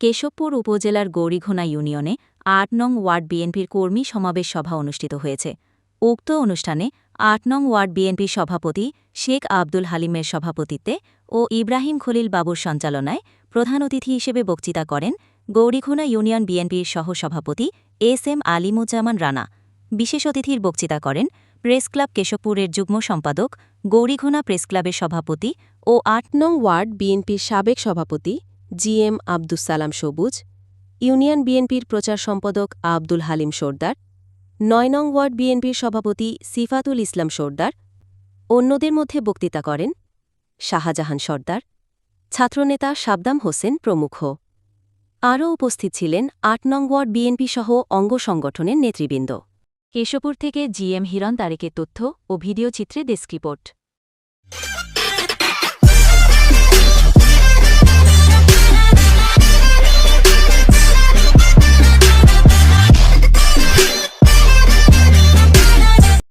কেশবপুর উপজেলার গৌরীঘোনা ইউনিয়নে আট নং ওয়ার্ড বিএনপির কর্মী সমাবেশ সভা অনুষ্ঠিত হয়েছে। উক্ত অনুষ্ঠানে আট নং ওয়ার্ড বিএনপির সভাপতি শেখ আব্দুল হালিমের সভাপতিত্বে ও ইব্রাহিম খলিল বাবুর সঞ্চালনায় প্রধান অতিথি হিসেবে বক্তৃতা করেন গৌরীঘোনা ইউনিয়ন বিএনপির সহসভাপতি এস এম আলিমুজ্জামান রানা। বিশেষ অতিথির বক্তৃতা করেন প্রেস ক্লাব কেশবপুরের যুগ্ম সম্পাদক, গৌরীঘোনা প্রেস ক্লাবের সভাপতি ও আট নং ওয়ার্ড বিএনপির সাবেক সভাপতি জি এম আব্দুস সালাম সবুজ, ইউনিয়ন বিএনপির প্রচার সম্পাদক আব্দুল হালিম সর্দার, নয় নং ওয়ার্ড বিএনপির সভাপতি সিফাতুল ইসলাম সর্দার, অন্যদের মধ্যে বক্তৃতা করেন শাহজাহান সর্দার, ছাত্রনেতা সাবদাম হোসেন প্রমুখ। আরও উপস্থিত ছিলেন আট নং ওয়ার্ড বিএনপি সহ অঙ্গ সংগঠনের নেতৃবৃন্দ। কেশবপুর থেকে জিএম হিরণ তারেকের তথ্য ও ভিডিও চিত্রে ডেস্ক রিপোর্ট।